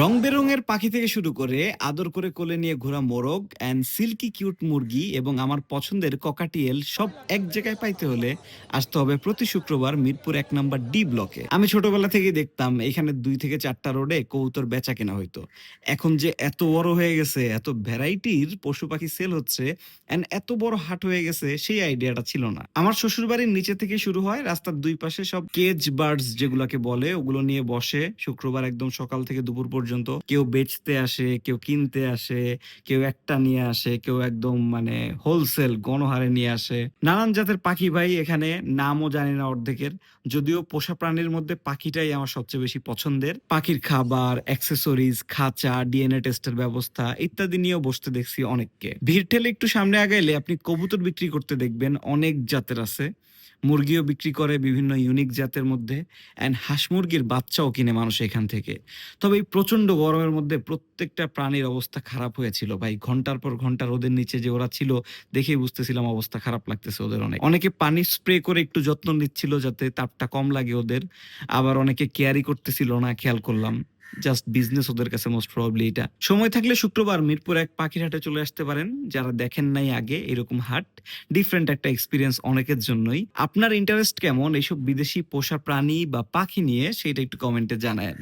রং বেরঙের পাখি থেকে শুরু করে আদর করে কোলে নিয়ে ঘোরা মোরগ অ্যান্ড সিল্কি কিউট মুরগি এবং আমার পছন্দের ককাটিয়েল সব এক জায়গায় পাইতে হলে আসতে হবে প্রতি শুক্রবার মিরপুর এক নম্বর ডি ব্লকে আমি ছোটবেলা থেকেই দেখতাম এখানে দুই থেকে চারটা রোডে কৌতর বেচা কেনা হইতো। এখন যে এত বড় হয়ে গেছে, এত ভ্যারাইটির পশু পাখি সেল হচ্ছে অ্যান্ড এত বড় হাট হয়ে গেছে, সেই আইডিয়াটা ছিল না। আমার শ্বশুর বাড়ির নিচে থেকে শুরু হয়, রাস্তার দুই পাশে সব কেজ বার্ডস যেগুলোকে বলে, ওগুলো নিয়ে বসে শুক্রবার একদম সকাল থেকে দুপুর পর্যন্ত কেউ বেচতে আসে, কেউ কিনতে আসে, কেউ একটা নিয়ে আসে, কেউ একদম মানে হোলসেল গণহারে নিয়ে আসে। নানান জাতের পাখি ভাই এখানে, নামও জানি না অর্ধেকের। যদিও পোষা প্রাণীর মধ্যে পাখিটাই আমার সবচেয়ে বেশি পছন্দের। পাখির খাবার অ্যাক্সেসরিজ খাঁচা ডিএনএ টেস্টের ব্যবস্থা ইত্যাদি নিয়েও বসতে দেখছি অনেককে। ভিড় ঠেলে একটু সামনে আগাইলে আপনি কবুতর বিক্রি করতে দেখবেন অনেক জাতের আছে। মুরগিও বিক্রি করে বিভিন্ন ইউনিক জাতের মধ্যে। অ্যান্ড হাঁস মুরগির বাচ্চাও কিনে মানুষ এখান থেকে। তবে এই প্রচণ্ড গরমের মধ্যে প্রত্যেকটা প্রাণীর অবস্থা খারাপ হয়েছিল। ভাই, ঘণ্টার পর ঘণ্টা রোদের নিচে যে ওরা ছিল, দেখেই বুঝতেছিলাম অবস্থা খারাপ লাগতেছে ওদের অনেক। অনেকে পানি স্প্রে করে একটু যত্ন নিচ্ছিল যাতে তাপটা কম লাগে ওদের। আবার অনেকে কেয়ারি করতেছিল না, খেয়াল করলাম। জাস্ট বিজনেস ওদের কাছে মোস্ট প্রবাবলি এটা। সময় থাকলে শুক্রবার মিরপুর এক পাখির হাটে চলে আসতে পারেন। যারা দেখেন নাই আগে, এরকম হাট ডিফারেন্ট একটা এক্সপিরিয়েন্স অনেকের জন্যই। আপনার ইন্টারেস্ট কেমন? এইসব বিদেশি পোষা প্রাণী বা পাখি নিয়ে, সেটা একটু কমেন্টে জানায়